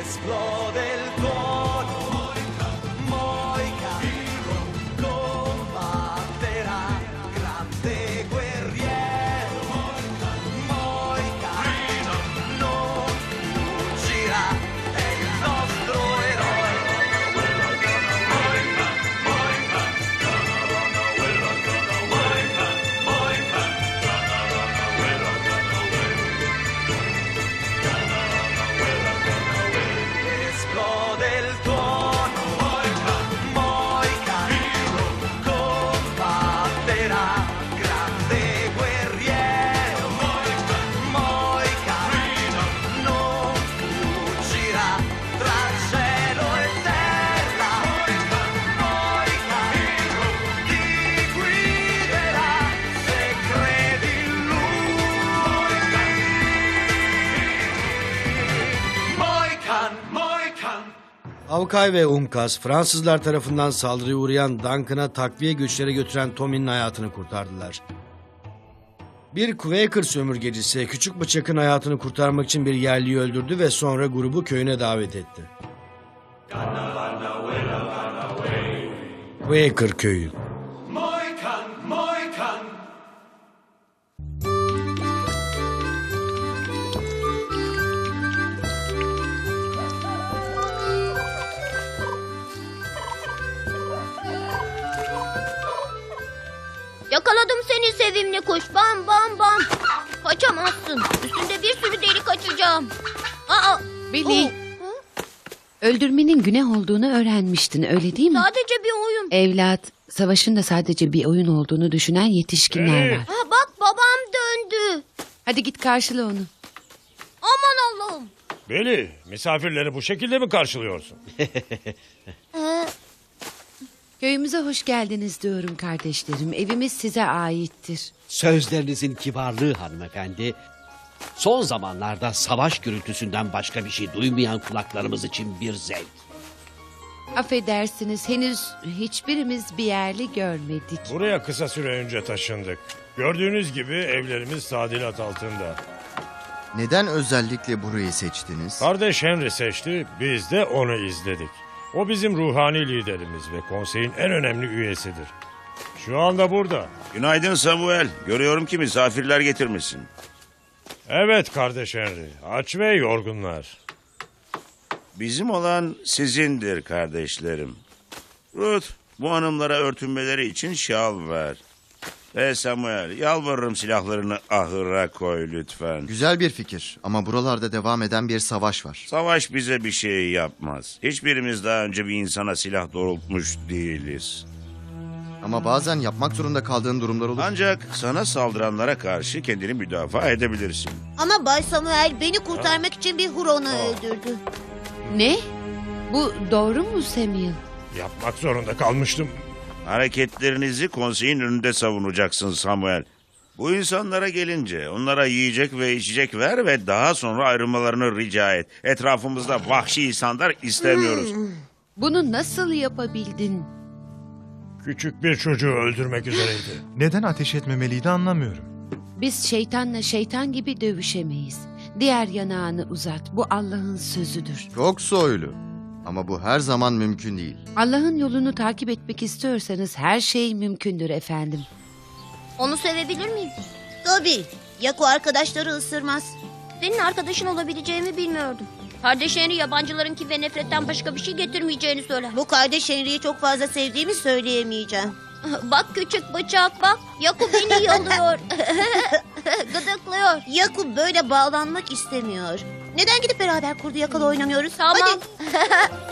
Explode el corazón. Avkay ve Umkas Fransızlar tarafından saldırıya uğrayan Duncan'a takviye güçleri götüren Tommy'nin hayatını kurtardılar. Bir Quaker sömürgecisi küçük bıçakın hayatını kurtarmak için bir yerliyi öldürdü ve sonra grubu köyüne davet etti. Quaker köyü. Sevimli kuş. Bam bam bam. Kaçamazsın. Üstünde bir sürü delik açacağım. Aa, Billy, öldürmenin günah olduğunu öğrenmiştin öyle değil mi? sadece bir oyun. Evlat, savaşın da sadece bir oyun olduğunu düşünen yetişkinler var. Ha, bak babam döndü. Hadi git karşıla onu. Aman Allah'ım. Beli, misafirleri bu şekilde mi karşılıyorsun? Köyümüze hoş geldiniz diyorum kardeşlerim. Evimiz size aittir. Sözlerinizin kibarlığı hanımefendi. Son zamanlarda savaş gürültüsünden başka bir şey duymayan kulaklarımız için bir zevk. Affedersiniz henüz hiçbirimiz bir yerli görmedik. Buraya kısa süre önce taşındık. Gördüğünüz gibi evlerimiz tadilat altında. Neden özellikle burayı seçtiniz? Kardeş Henry seçti, biz de onu izledik. O bizim ruhani liderimiz ve konseyin en önemli üyesidir. Şu anda burada. Günaydın Samuel. Görüyorum ki misafirler getirmişsin. Evet kardeş Henry, aç ve yorgunlar. Bizim olan sizindir kardeşlerim. Ruth, bu hanımlara örtünmeleri için şal ver. Ve Samuel, yalvarırım silahlarını ahıra koy lütfen. Güzel bir fikir ama buralarda devam eden bir savaş var. Savaş bize bir şey yapmaz. Hiçbirimiz daha önce bir insana silah doğrultmuş değiliz. Ama bazen yapmak zorunda kaldığın durumlar olur. Ancak sana saldıranlara karşı kendini müdafaa edebilirsin. Ama Bay Samuel beni kurtarmak için bir huronu öldürdü. Ne? Bu doğru mu Samuel? Yapmak zorunda kalmıştım. Hareketlerinizi konseyin önünde savunacaksın Samuel. Bu insanlara gelince onlara yiyecek ve içecek ver ve daha sonra ayrılmalarını rica et. Etrafımızda vahşi insanlar istemiyoruz. Bunu nasıl yapabildin? Küçük bir çocuğu öldürmek üzereydi. Neden ateş etmemeliydi anlamıyorum. Biz şeytanla şeytan gibi dövüşemeyiz. Diğer yanağını uzat. Bu Allah'ın sözüdür. Çok soylu. Ama bu her zaman mümkün değil. Allah'ın yolunu takip etmek istiyorsanız her şey mümkündür efendim. Onu sevebilir miyim? Tabii. Yaku arkadaşları ısırmaz. Senin arkadaşın olabileceğimi bilmiyordum. Kardeş Henry yabancılarınki ve nefretten başka bir şey getirmeyeceğini söyler. Bu kardeş Henry'i çok fazla sevdiğimi söyleyemeyeceğim. Bak küçük bıçak bak. Yaku beni yalıyor. Gıdıklıyor. Yakup böyle bağlanmak istemiyor. Neden gidip beraber kurdu yakala oynamıyoruz? Tamam. Hadi.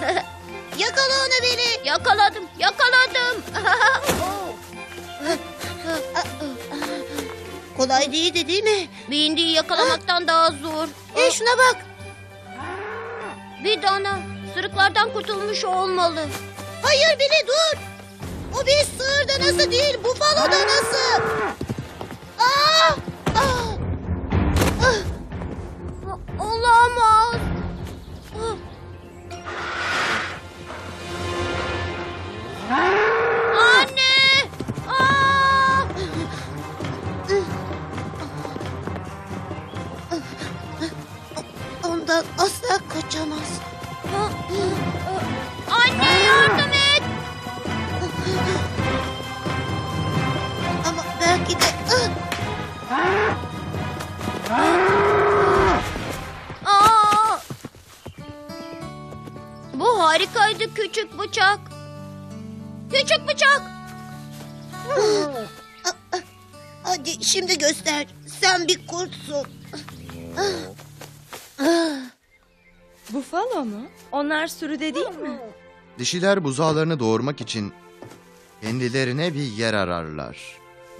Yakala onu beni. Yakaladım. Yakaladım. Kolay değildi değil mi? bir indiği yakalamaktan daha zor. E şuna bak. Bir dana. Sırıklardan kurtulmuş olmalı. Hayır Billy dur. O bir sığır danası değil. Bufalo danası. Aa! Aa! Bufalo mu? Onlar sürüde değil mi? Dişiler buzağlarını doğurmak için kendilerine bir yer ararlar.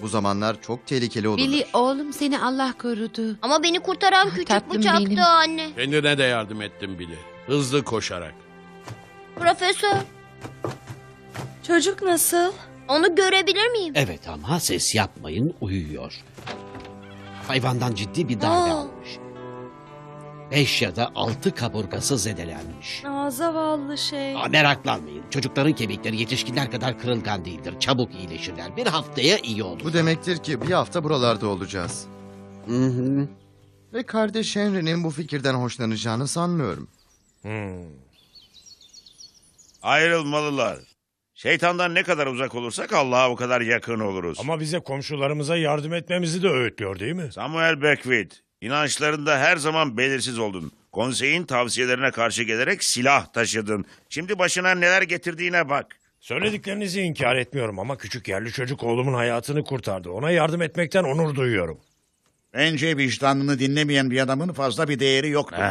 Bu zamanlar çok tehlikeli olurlar. Billy oğlum seni Allah korudu. Ama beni kurtaran küçük tatlım bıçaktı benim. anne. Kendine de yardım ettim bile. Hızlı koşarak. Profesör, Çocuk nasıl? onu görebilir miyim? Evet ama ses yapmayın uyuyor. Hayvandan ciddi bir darbe Aa. almış. Beş ya da altı kaburgası zedelenmiş. Aa, zavallı şey. Aa, meraklanmayın. Çocukların kemikleri yetişkinler kadar kırılgan değildir. Çabuk iyileşirler. Bir haftaya iyi olur. Bu demektir ki bir hafta buralarda olacağız. Hı hı. Ve kardeş Henry'nin bu fikirden hoşlanacağını sanmıyorum. Ayrılmalılar. Şeytandan ne kadar uzak olursak Allah'a o kadar yakın oluruz. Ama bize komşularımıza yardım etmemizi de öğütlüyor değil mi? Samuel Beckwith, inançlarında her zaman belirsiz oldun. Konseyin tavsiyelerine karşı gelerek silah taşıdın. Şimdi başına neler getirdiğine bak. Söylediklerinizi inkar etmiyorum ama küçük yerli çocuk oğlumun hayatını kurtardı. Ona yardım etmekten onur duyuyorum. Bence vicdanını dinlemeyen bir adamın fazla bir değeri yoktur.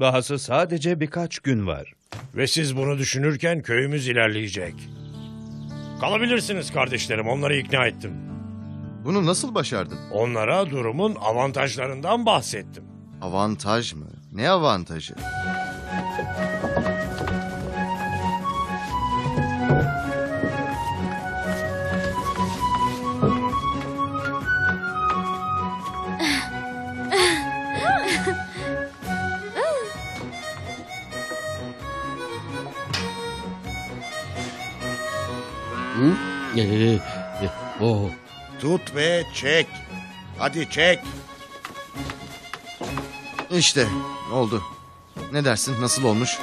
Dahası sadece birkaç gün var. Ve siz bunu düşünürken köyümüz ilerleyecek. Kalabilirsiniz kardeşlerim, onları ikna ettim. Bunu nasıl başardın? Onlara durumun avantajlarından bahsettim. Avantaj mı? Ne avantajı? Tut ve çek. Hadi çek. İşte oldu. Ne dersin? Nasıl olmuş?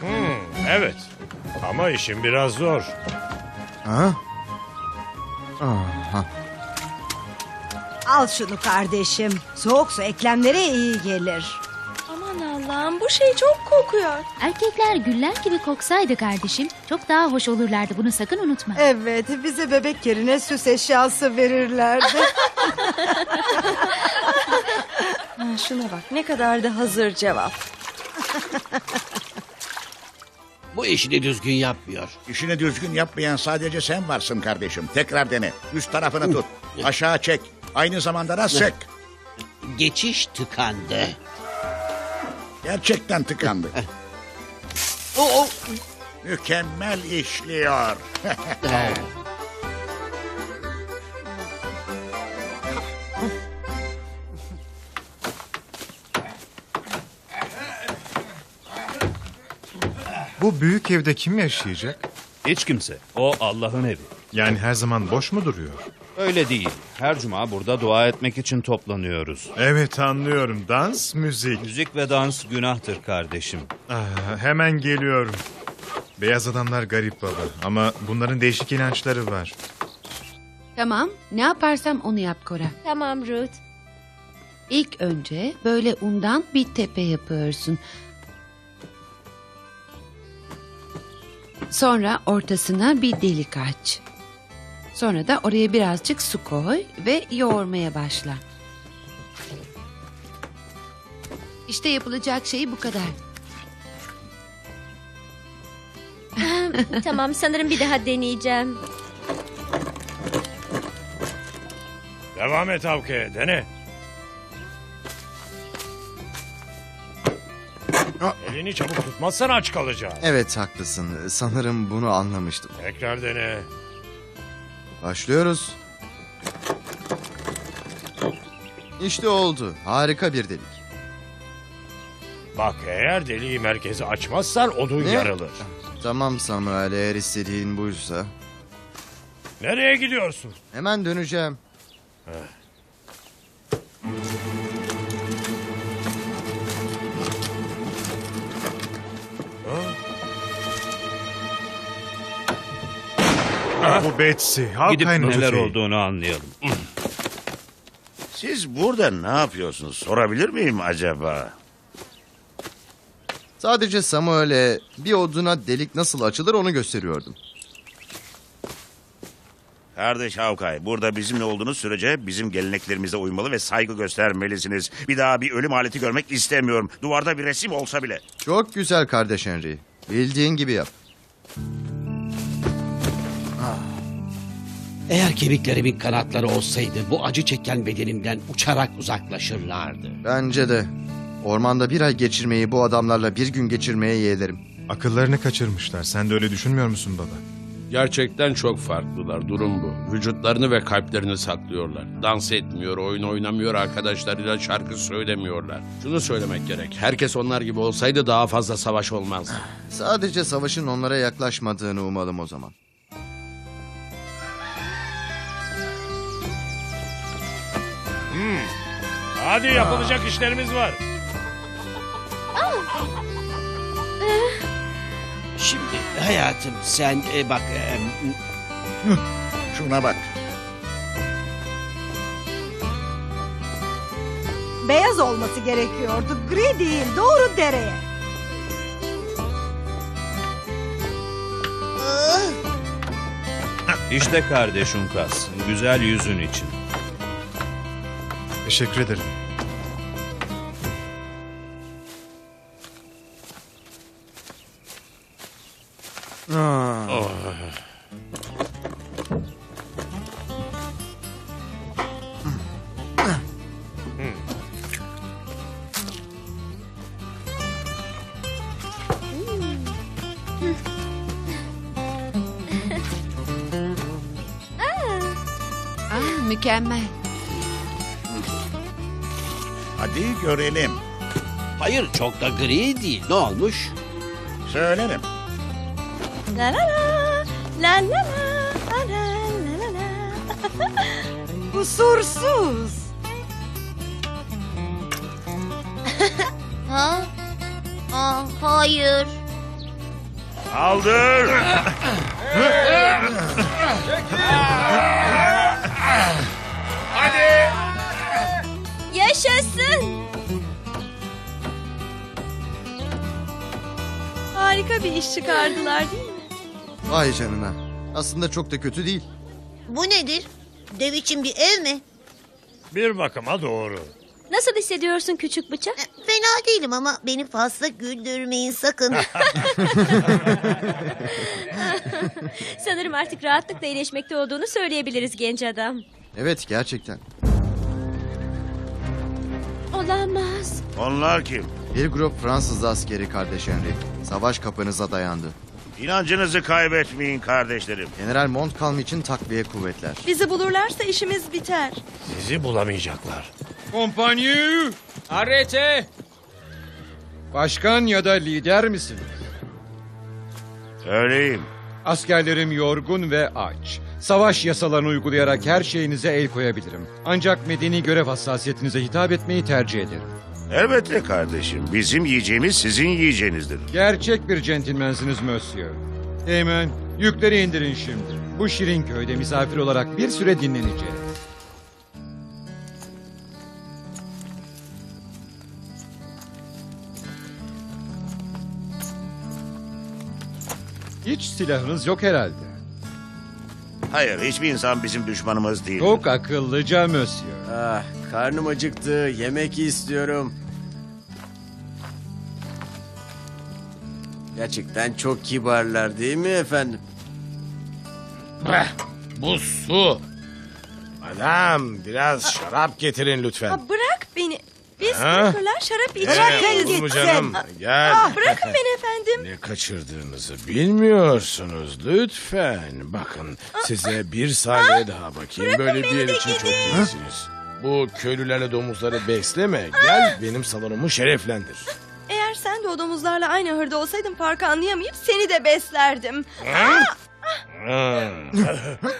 Hmm, evet. Ama işim biraz zor. Ha? Aha. Al şunu kardeşim. Soğuk su eklemlere iyi gelir. Aman Allah'ım bu şey çok kokuyor. Erkekler güller gibi koksaydı kardeşim çok daha hoş olurlardı bunu sakın unutma. Evet bize bebek yerine süs eşyası verirlerdi. Ha, Şuna bak ne kadar da hazır cevap. bu işini düzgün yapmıyor. İşini düzgün yapmayan sadece sen varsın kardeşim. Tekrar dene. Üst tarafını tut. Aşağı çek. Aynı zamanda da sık. Geçiş tıkandı. Gerçekten tıkandı. O, o. Mükemmel işliyor. Bu büyük evde kim yaşayacak? Hiç kimse. O Allah'ın evi. Yani her zaman boş mu duruyor? Öyle değil. Her cuma burada dua etmek için toplanıyoruz. Evet anlıyorum. Dans, müzik. Müzik ve dans günahtır kardeşim. Ah, hemen geliyorum. Beyaz adamlar garip baba ama bunların değişik inançları var. Tamam ne yaparsam onu yap Cora. Tamam Ruth. İlk önce böyle undan bir tepe yapıyorsun. Sonra ortasına bir delik aç. Sonra da oraya birazcık su koy ve yoğurmaya başla. İşte yapılacak şey bu kadar. tamam sanırım bir daha deneyeceğim. Devam et Avke, dene. Elini çabuk tutmazsan aç kalacağız. Evet haklısın. Sanırım bunu anlamıştım. Tekrar dene. Başlıyoruz. İşte oldu. Harika bir delik. Bak eğer deliği merkezi açmazsan odun Ne? yarılır. Tamam Samuel eğer istediğin buysa. Nereye gidiyorsun? Hemen döneceğim. Bu Betsy. Gidip Halkay'ın neler tüfeği. olduğunu anlayalım. Siz burada ne yapıyorsunuz? Sorabilir miyim acaba? Sadece Samuel'e bir oduna delik nasıl açılır onu gösteriyordum. Kardeş Havkay, burada bizimle olduğunuz sürece bizim geleneklerimize uymalı ve saygı göstermelisiniz. Bir daha bir ölüm aleti görmek istemiyorum. Duvarda bir resim olsa bile. Çok güzel kardeş Henry. Bildiğin gibi yap. Eğer kemiklerimin kanatları olsaydı bu acı çeken bedenimden uçarak uzaklaşırlardı. Bence de. Ormanda bir ay geçirmeyi bu adamlarla bir gün geçirmeye yeğlerim. Akıllarını kaçırmışlar. Sen de öyle düşünmüyor musun baba? Gerçekten çok farklılar. Durum bu. Vücutlarını ve kalplerini saklıyorlar. Dans etmiyor, oyun oynamıyor, arkadaşlarıyla şarkı söylemiyorlar. Şunu söylemek gerek. Herkes onlar gibi olsaydı daha fazla savaş olmazdı. Sadece savaşın onlara yaklaşmadığını umalım o zaman. Hadi yapılacak işlerimiz var. Şimdi hayatım sen e, bak e, Şuna bak. Beyaz olması gerekiyordu. Gri değil. Doğru dereye. İşte kardeş Unkas. Güzel yüzün için. Teşekkür ederim. Ah, mükemmel. Hadi görelim. hayır çok da gri değil. Ne olmuş? Söylerim. La la la. La la la. La la la la la. Kusursuz. Ha? Aa, hayır. Aldır! Yaşasın. Harika bir iş çıkardılar değil mi? Vay canına. Aslında çok da kötü değil. Bu nedir? Dev için bir ev mi? Bir bakıma doğru. Nasıl hissediyorsun küçük bıçak? Fena değilim ama beni fazla güldürmeyin sakın. Sanırım artık rahatlıkla iyileşmekte olduğunu söyleyebiliriz genç adam. Evet gerçekten. Olamaz. Onlar kim? Bir grup Fransız askeri kardeş Henry. Savaş kapınıza dayandı. İnancınızı kaybetmeyin kardeşlerim. General Montcalm için takviye kuvvetler. Bizi bulurlarsa işimiz biter. Sizi bulamayacaklar. Kompanyu! Arete! Başkan ya da lider misiniz? Söyleyeyim. Askerlerim yorgun ve aç. Savaş yasalarını uygulayarak her şeyinize el koyabilirim. Ancak medeni görev hassasiyetinize hitap etmeyi tercih ederim. Elbette kardeşim. Bizim yiyeceğimiz sizin yiyeceğinizdir. Gerçek bir centilmensiniz Monsieur. Hemen yükleri indirin şimdi. Bu şirin köyde misafir olarak bir süre dinleneceğiz. Hiç silahınız yok herhalde. Hayır, hiçbir insan bizim düşmanımız değil. Çok akıllıca Monsieur. Ah, karnım acıktı. Yemek istiyorum. Gerçekten çok kibarlar değil mi efendim? Bu su. Adam biraz şarap getirin lütfen. bırak beni. Biz Ha? Şarap Bırakın olur mu gitsin. canım? Gel. Bırakın beni efendim. Ne kaçırdığınızı bilmiyorsunuz lütfen. Bakın size bir saniye daha bakayım. Böyle bir yer için çok iyisiniz. Bu köylülerle domuzları besleme. Gel benim salonumu şereflendir. Eğer sen de o domuzlarla aynı ahırda olsaydın farkı anlayamayıp seni de beslerdim. Ha.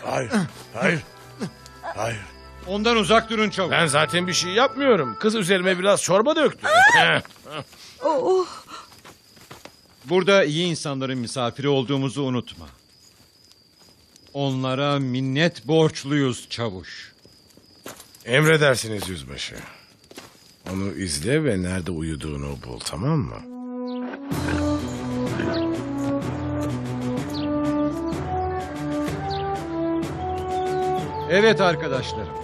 Hayır, hayır, hayır. Ondan uzak durun çabuk. Ben zaten bir şey yapmıyorum. Kız üzerime biraz çorba döktü. Oh, Burada iyi insanların misafiri olduğumuzu unutma. Onlara minnet borçluyuz çavuş. Emredersiniz yüzbaşı. Onu izle ve nerede uyuduğunu bul tamam mı? Evet arkadaşlarım.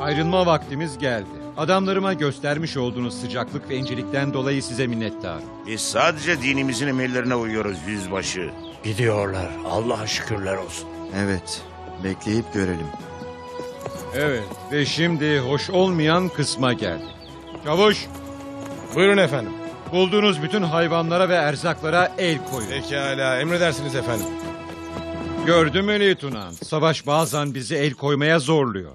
Ayrılma vaktimiz geldi. Adamlarıma göstermiş olduğunuz sıcaklık ve incelikten dolayı size minnettarım. Biz sadece dinimizin emirlerine uyuyoruz yüzbaşı. Gidiyorlar. Allah'a şükürler olsun. Evet, bekleyip görelim. Evet ve şimdi hoş olmayan kısma geldik. Çavuş, Buyurun efendim. bulduğunuz bütün hayvanlara ve erzaklara el koyun. Pekala emredersiniz efendim. Gördün mü Leytunan? Savaş bazen bizi el koymaya zorluyor.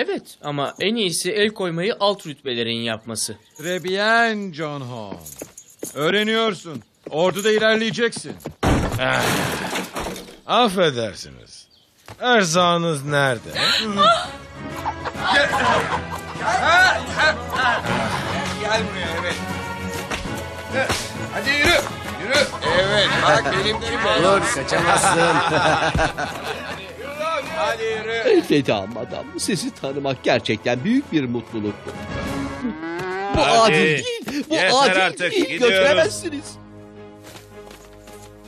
Evet ama en iyisi el koymayı alt rütbelerin yapması. Très bien John Hall. Öğreniyorsun. Orduda ilerleyeceksin. Ah, Affedersiniz. Erzağınız nerede? Gel buraya evet. Hadi yürü. Yürü. Evet bak benim gibi. Dur kaçamazsın. Hadi yürü. Elveda madam. Sizi tanımak gerçekten büyük bir mutluluktu. Bu Hadi. adil değil. Bu Yeter adil artık, değil. gidiyoruz. Götüremezsiniz.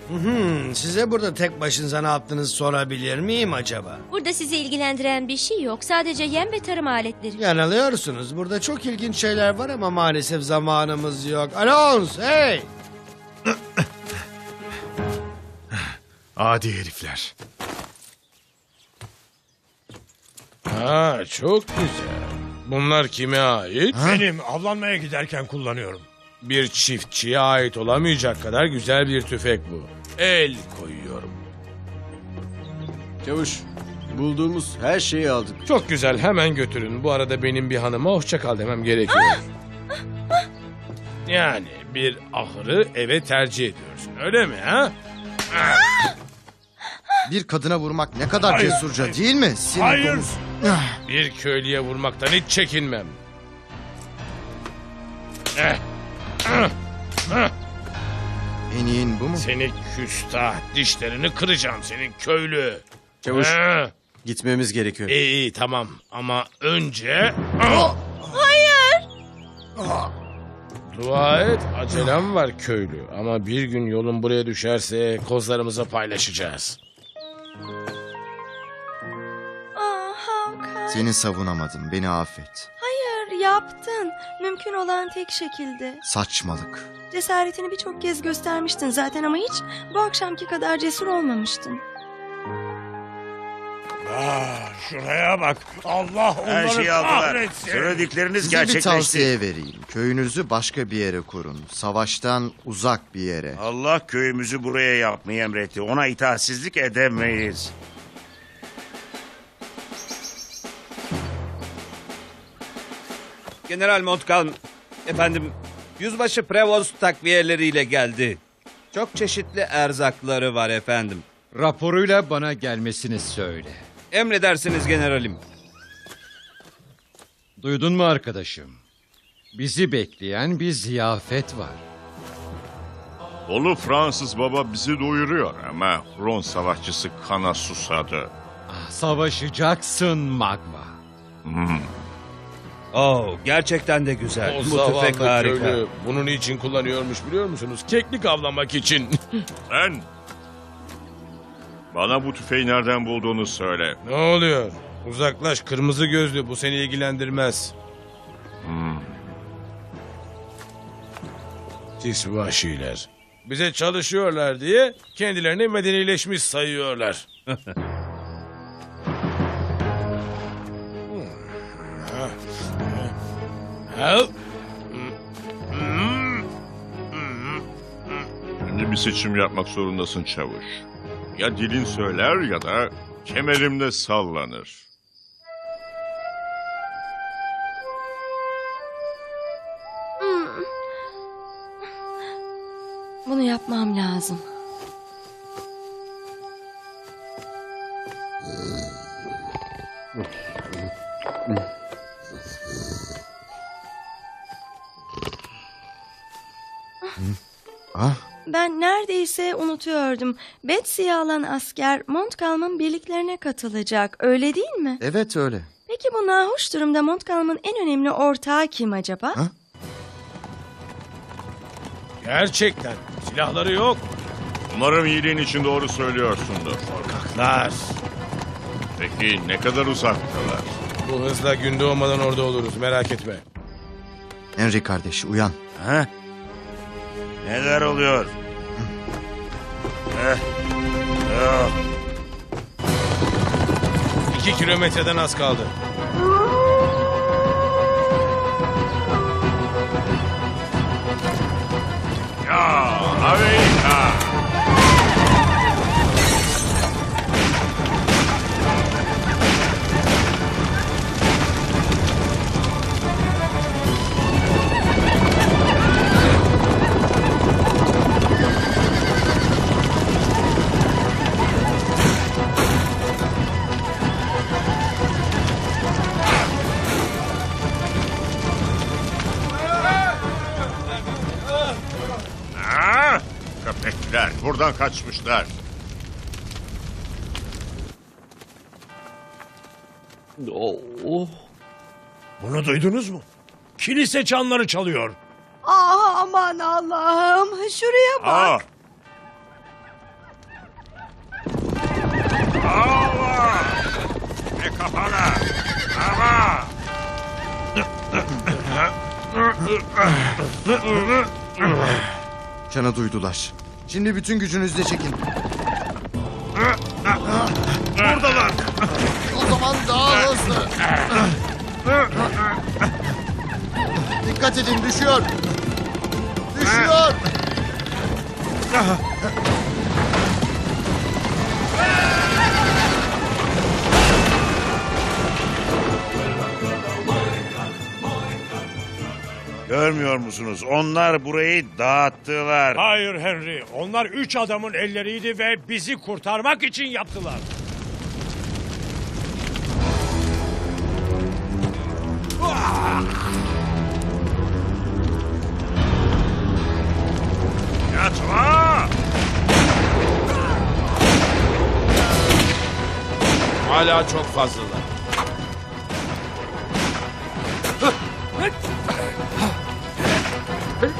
Hmm, size burada tek başınıza ne yaptığınızı sorabilir miyim acaba? Burada sizi ilgilendiren bir şey yok. Sadece yem ve tarım aletleri. Yanılıyorsunuz. Burada çok ilginç şeyler var ama maalesef zamanımız yok. Alons, hey! Adi herifler. Ha, çok güzel. Bunlar kime ait? Benim avlanmaya giderken kullanıyorum. Bir çiftçiye ait olamayacak kadar güzel bir tüfek bu. El koyuyorum. Çavuş, bulduğumuz her şeyi aldık. Çok güzel hemen götürün. Bu arada benim bir hanıma hoşça kal demem gerekiyor. Yani bir ahırı eve tercih ediyorsun öyle mi ha? Bir kadına vurmak ne kadar Hayır. cesurca değil mi? Sinir Hayır. domuz. Bir köylüye vurmaktan hiç çekinmem. Eh. En iyin bu mu? Seni küstah dişlerini kıracağım senin köylü. Çavuş, Ha. gitmemiz gerekiyor. İyi iyi tamam ama önce... Hayır. Dua et acelem var köylü ama bir gün yolun buraya düşerse kozlarımızı paylaşacağız. Aa. Seni savunamadım. Beni affet. Hayır yaptın. Mümkün olan tek şekilde. Saçmalık. Cesaretini birçok kez göstermiştin zaten ama hiç bu akşamki kadar cesur olmamıştın. Ah, şuraya bak. Allah onları Her şeyi aldılar. kahretsin. Söyledikleriniz Size bir gerçekleşti. tavsiye vereyim. Köyünüzü başka bir yere kurun. Savaştan uzak bir yere. Allah köyümüzü buraya yapmayı emretti. Ona itaatsizlik edemeyiz. General Montcalm, efendim, yüzbaşı Prevost takviyeleriyle geldi. Çok çeşitli erzakları var efendim. Raporuyla bana gelmesini söyle. Emredersiniz generalim. Duydun mu arkadaşım? Bizi bekleyen bir ziyafet var. Olu Fransız baba bizi doyuruyor ama Ron savaşçısı kana susadı. Ah, Savaşacaksın Magma. Hmm. Oh, gerçekten de güzel. O Bu tüfek zavallı harika. köylü bunun için kullanıyormuş biliyor musunuz? Keklik avlamak için. Sen bana bu tüfeği nereden bulduğunu söyle. ne oluyor? Uzaklaş kırmızı gözlü bu seni ilgilendirmez. Hmm. Sis vahşiler. Bize çalışıyorlar diye kendilerini medenileşmiş sayıyorlar. Şimdi bir seçim yapmak zorundasın çavuş. Ya dilin söyler ya da kemerimde sallanır. Hmm. Bunu yapmam lazım. Ah, Ben neredeyse unutuyordum. Betsy'yi alan asker Montcalm'ın birliklerine katılacak. Öyle değil mi? Evet öyle. Peki bu nahoş durumda Montcalm'ın en önemli ortağı kim acaba? Gerçekten. Silahları yok. Umarım iyiliğin için doğru söylüyorsundur. Lar. Peki ne kadar uzaktalar? Bu hızla gün doğmadan orada oluruz merak etme. Henry kardeş uyan. Ha? Neler oluyor? İki kilometreden az kaldı. Ya Amerika! Buradan kaçmışlar. Oh. Bunu duydunuz mu? Kilise çanları çalıyor. Ah aman Allah'ım şuraya bak. Ne kafana! Hava! Canı duydular. Şimdi bütün gücünüzle çekin. Buradalar! O zaman daha hızlı. Dikkat edin düşüyor. Düşüyor. Görmüyor musunuz? Onlar burayı dağıttılar. Hayır Henry. Onlar üç adamın elleriydi ve bizi kurtarmak için yaptılar. Yatma! Hala çok fazlalar. Öldür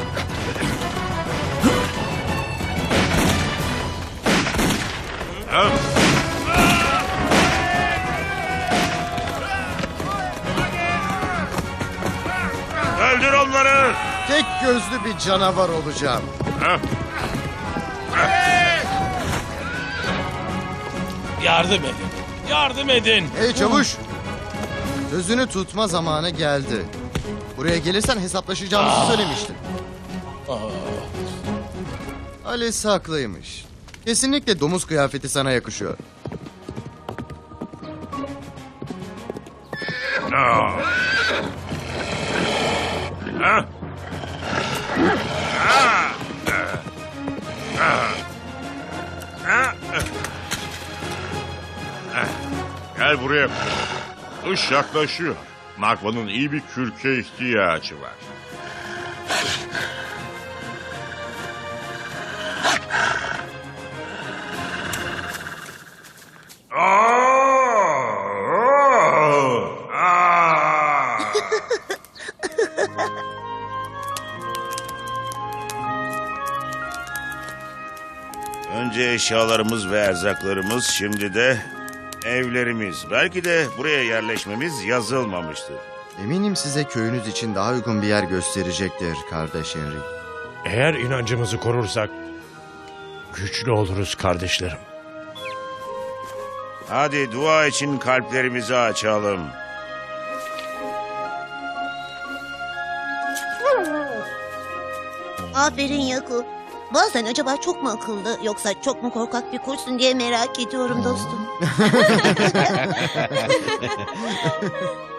onları! Tek gözlü bir canavar olacağım. Yardım edin. Yardım edin. Hey çavuş. Sözünü tutma zamanı geldi. Buraya gelirsen hesaplaşacağımızı söylemiştim. Alice haklıymış. Kesinlikle domuz kıyafeti sana yakışıyor. Gel buraya. Kış yaklaşıyor. Magva'nın iyi bir kürke ihtiyacı var. Önce eşyalarımız ve erzaklarımız, şimdi de evlerimiz. Belki de buraya yerleşmemiz yazılmamıştır. Eminim size köyünüz için daha uygun bir yer gösterecektir kardeş Henry. Eğer inancımızı korursak güçlü oluruz kardeşlerim. Hadi dua için kalplerimizi açalım. Aferin Yaku. Bazen acaba çok mu akıllı yoksa çok mu korkak bir kursun diye merak ediyorum dostum.